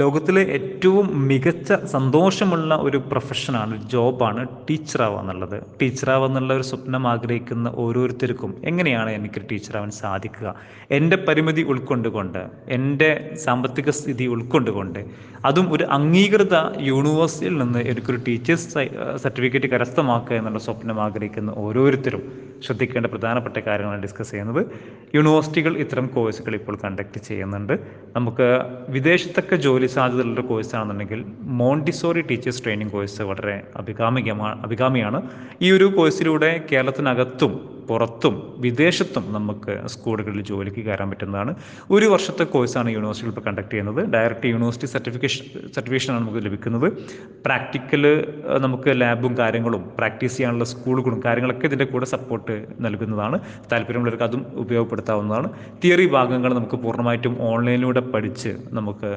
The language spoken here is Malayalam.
ലോകത്തിലെ ഏറ്റവും മികച്ച സന്തോഷമുള്ള ഒരു പ്രൊഫഷനാണ് ജോബാണ് ടീച്ചറാവുക എന്നുള്ളത്. ടീച്ചറാവുക എന്നുള്ള ഒരു സ്വപ്നം ആഗ്രഹിക്കുന്ന ഓരോരുത്തർക്കും എങ്ങനെയാണ് എനിക്ക് ടീച്ചറാവാൻ സാധിക്കുക? എന്റെ പരിമിതി ഉൾക്കൊണ്ടുകൊണ്ട് എന്റെ സാമ്പത്തിക സ്ഥിതി ഉൾക്കൊണ്ടുകൊണ്ട് അതും ഒരു അംഗീകൃത യൂണിവേഴ്സിറ്റിയിൽ നിന്ന് എനിക്കൊരു ടീച്ചേഴ്സ് സർട്ടിഫിക്കറ്റ് കരസ്ഥമാക്കുക എന്നുള്ള സ്വപ്നം ആഗ്രഹിക്കുന്ന ഓരോരുത്തരും ശ്രദ്ധിക്കേണ്ട പ്രധാനപ്പെട്ട കാര്യങ്ങളാണ് ഡിസ്കസ് ചെയ്യുന്നത്. യൂണിവേഴ്സിറ്റികൾ ഇത്തരം കോഴ്സുകൾ ഇപ്പോൾ കണ്ടക്ട് ചെയ്യുന്നുണ്ട്. നമുക്ക് വിദേശത്തൊക്കെ ജോലി സാധ്യതയുള്ള കോഴ്സാണെന്നുണ്ടെങ്കിൽ മോണ്ടിസോറി ടീച്ചേഴ്സ് ട്രെയിനിങ് കോഴ്സ് വളരെ അഭികാമികമാണ് അഭികാമിയാണ്. ഈ ഒരു കോഴ്സിലൂടെ കേരളത്തിനകത്തും പുറത്തും വിദേശത്തും നമുക്ക് സ്കൂളുകളിൽ ജോലിക്ക് കയറാൻ പറ്റുന്നതാണ്. ഒരു വർഷത്തെ കോഴ്സാണ് യൂണിവേഴ്സിറ്റിയിൽ ഇപ്പോൾ കണ്ടക്ട് ചെയ്യുന്നത്. ഡയറക്റ്റ് യൂണിവേഴ്സിറ്റി സർട്ടിഫിക്കേഷൻ സർട്ടിഫിക്കേഷനാണ് നമുക്ക് ലഭിക്കുന്നത്. പ്രാക്ടിക്കൽ നമുക്ക് ലാബും കാര്യങ്ങളും പ്രാക്ടീസ് ചെയ്യാനുള്ള സ്കൂളുകളും കാര്യങ്ങളൊക്കെ ഇതിന്റെ കൂടെ സപ്പോർട്ട് നൽകുന്നതാണ്. താല്പര്യമുള്ളവർക്ക് അതും ഉപയോഗപ്പെടുത്താവുന്നതാണ്. തിയറി ഭാഗങ്ങൾ നമുക്ക് പൂർണമായിട്ടും ഓൺലൈനിലൂടെ പഠിച്ച് നമുക്ക്